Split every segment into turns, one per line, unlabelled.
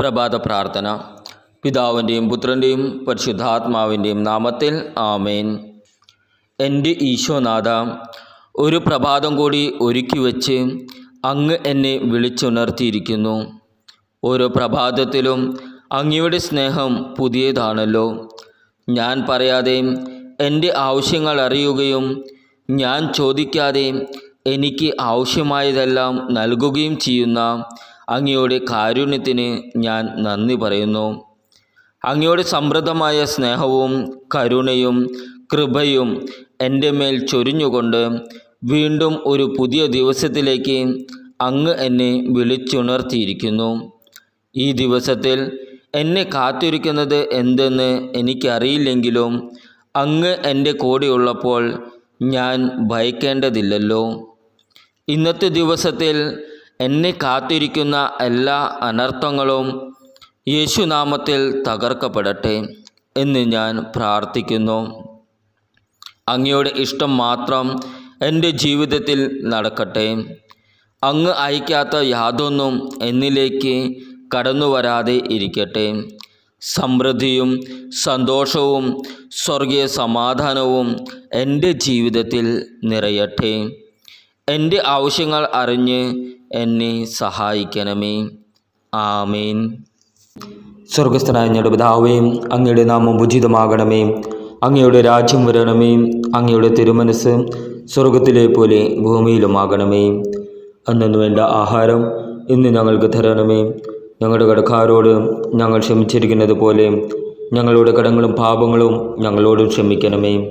പ്രഭാത പ്രാർത്ഥന. പിതാവിന്റെയും പുത്രന്റെയും പരിശുദ്ധാത്മാവിന്റെയും നാമത്തിൽ ആമേൻ. എന്റെ ഈശോനാഥ ഒരു പ്രഭാതം കൂടി ഒരുക്കി വച്ച് അങ്ങ് എന്നെ വിളിച്ചുണർത്തിയിരിക്കുന്നു. ഓരോ പ്രഭാതത്തിലും അങ്ങയുടെ സ്നേഹം പുതിയതാണല്ലോ. ഞാൻ പറയാതെ എന്റെ ആവശ്യങ്ങൾ അറിയുകയും ഞാൻ ചോദിക്കാതെ എനിക്ക് ആവശ്യമായതെല്ലാം നൽകുകയും ചെയ്യുന്ന അങ്ങയുടെ കാരുണ്യത്തിന് ഞാൻ നന്ദി പറയുന്നു. അങ്ങയുടെ സമൃദ്ധമായ സ്നേഹവും കരുണയും കൃപയും എന്റെ മേൽ ചൊരിഞ്ഞുകൊണ്ട് വീണ്ടും ഒരു പുതിയ ദിവസത്തിലേക്ക് അങ്ങ് എന്നെ വിളിച്ചുണർത്തിയിരിക്കുന്നു. ഈ ദിവസത്തിൽ എന്നെ കാത്തിരിക്കുന്നത് എന്തെന്ന് എനിക്കറിയില്ലെങ്കിലും അങ്ങ് എന്റെ കൂടെയുള്ളപ്പോൾ ഞാൻ ഭയക്കേണ്ടതില്ലല്ലോ. ഇന്നത്തെ ദിവസത്തിൽ എന്നെ കാത്തിരിക്കുന്ന എല്ലാ അനർത്ഥങ്ങളും യേശുനാമത്തിൽ തകർക്കപ്പെടട്ടെ എന്ന് ഞാൻ പ്രാർത്ഥിക്കുന്നു. അങ്ങയുടെ ഇഷ്ടം മാത്രം എന്റെ ജീവിതത്തിൽ നടക്കട്ടെ. അങ്ങ് അയക്കാത്ത യാതൊന്നും എന്നിലേക്ക് കടന്നു വരാതെ ഇരിക്കട്ടെ. സമൃദ്ധിയും സന്തോഷവും സ്വർഗീയ സമാധാനവും എന്റെ ജീവിതത്തിൽ നിറയട്ടെ. എന്റെ ആവശ്യങ്ങൾ അറിഞ്ഞ് എന്നെ സഹായിക്കണമേ. ആമേൻ.
സ്വർഗസ്ഥനായ ഞങ്ങളുടെ പിതാവേ അങ്ങയുടെ നാമം ഉചിതമാകണമേ. അങ്ങയുടെ രാജ്യം വരണമേ. അങ്ങയുടെ തിരുമനസ് സ്വർഗത്തിലെ പോലെ ഭൂമിയിലുമാകണമേ. അന്നു വേണ്ട ആഹാരം ഇന്ന് ഞങ്ങൾക്ക് തരണമേ. ഞങ്ങളുടെ കടക്കാരോട് ഞങ്ങൾ ക്ഷമിച്ചിരിക്കുന്നത് പോലെ ഞങ്ങളുടെ കടങ്ങളും പാപങ്ങളും ഞങ്ങളോട് ക്ഷമിക്കണമേ.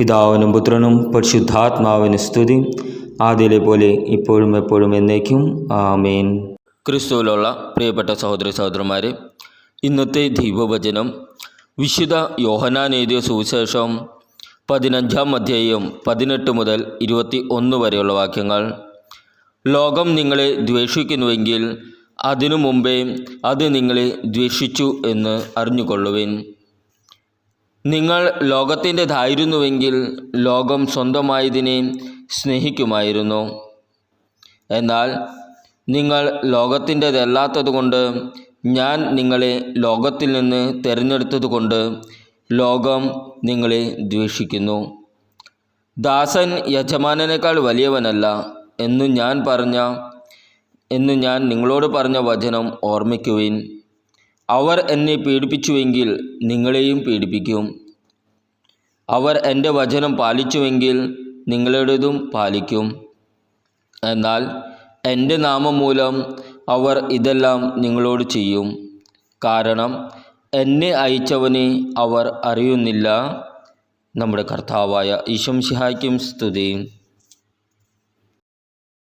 പിതാവിനും പുത്രനും പരിശുദ്ധാത്മാവിന് സ്തുതി. ആദ്യയിലെ പോലെ ഇപ്പോഴും എപ്പോഴും എന്നേക്കും. ആമേൻ.
ക്രിസ്തുവിലുള്ള പ്രിയപ്പെട്ട സഹോദരി സഹോദരന്മാരെ ഇന്നത്തെ ദീപവചനം വിശുദ്ധ യോഹനാൻ എഴുതിയ സുവിശേഷം പതിനഞ്ചാം അധ്യായം പതിനെട്ട് മുതൽ ഇരുപത്തി ഒന്ന് വരെയുള്ള വാക്യങ്ങൾ. ലോകം നിങ്ങളെ ദ്വേഷിക്കുന്നുവെങ്കിൽ അതിനു മുമ്പേ അത് നിങ്ങളെ ദ്വേഷിച്ചു എന്ന് അറിഞ്ഞുകൊള്ളുവിൻ. നിങ്ങൾ ലോകത്തിന്റെതായിരുന്നുവെങ്കിൽ ലോകം സ്വന്തമായതിനെ സ്നേഹിക്കുമായിരുന്നു. എന്നാൽ നിങ്ങൾ ലോകത്തിന്റെതല്ലാത്തതുകൊണ്ട് ഞാൻ നിങ്ങളെ ലോകത്തിൽ നിന്ന് തിരഞ്ഞെടുത്തതുകൊണ്ട് ലോകം നിങ്ങളെ ദ്വേഷിക്കുന്നു. ദാസൻ യജമാനനേക്കാൾ വലിയവനല്ല എന്ന് ഞാൻ പറഞ്ഞ എന്ന് ഞാൻ നിങ്ങളോട് പറഞ്ഞ വചനം ഓർമ്മിക്കുവിൻ. അവർ എന്നെ പീഡിപ്പിച്ചുവെങ്കിൽ നിങ്ങളെയും പീഡിപ്പിക്കും. അവർ എന്റെ വചനം പാലിച്ചുവെങ്കിൽ നിങ്ങളുടേതും പാലിക്കും. എന്നാൽ എന്റെ നാമം മൂലം അവർ ഇതെല്ലാം നിങ്ങളോട് ചെയ്യും. കാരണം എന്നെ അയച്ചവനെ അവർ അറിയുന്നില്ല. നമ്മുടെ കർത്താവായ ഈശംഷിഹായ്ക്കും സ്തുതി.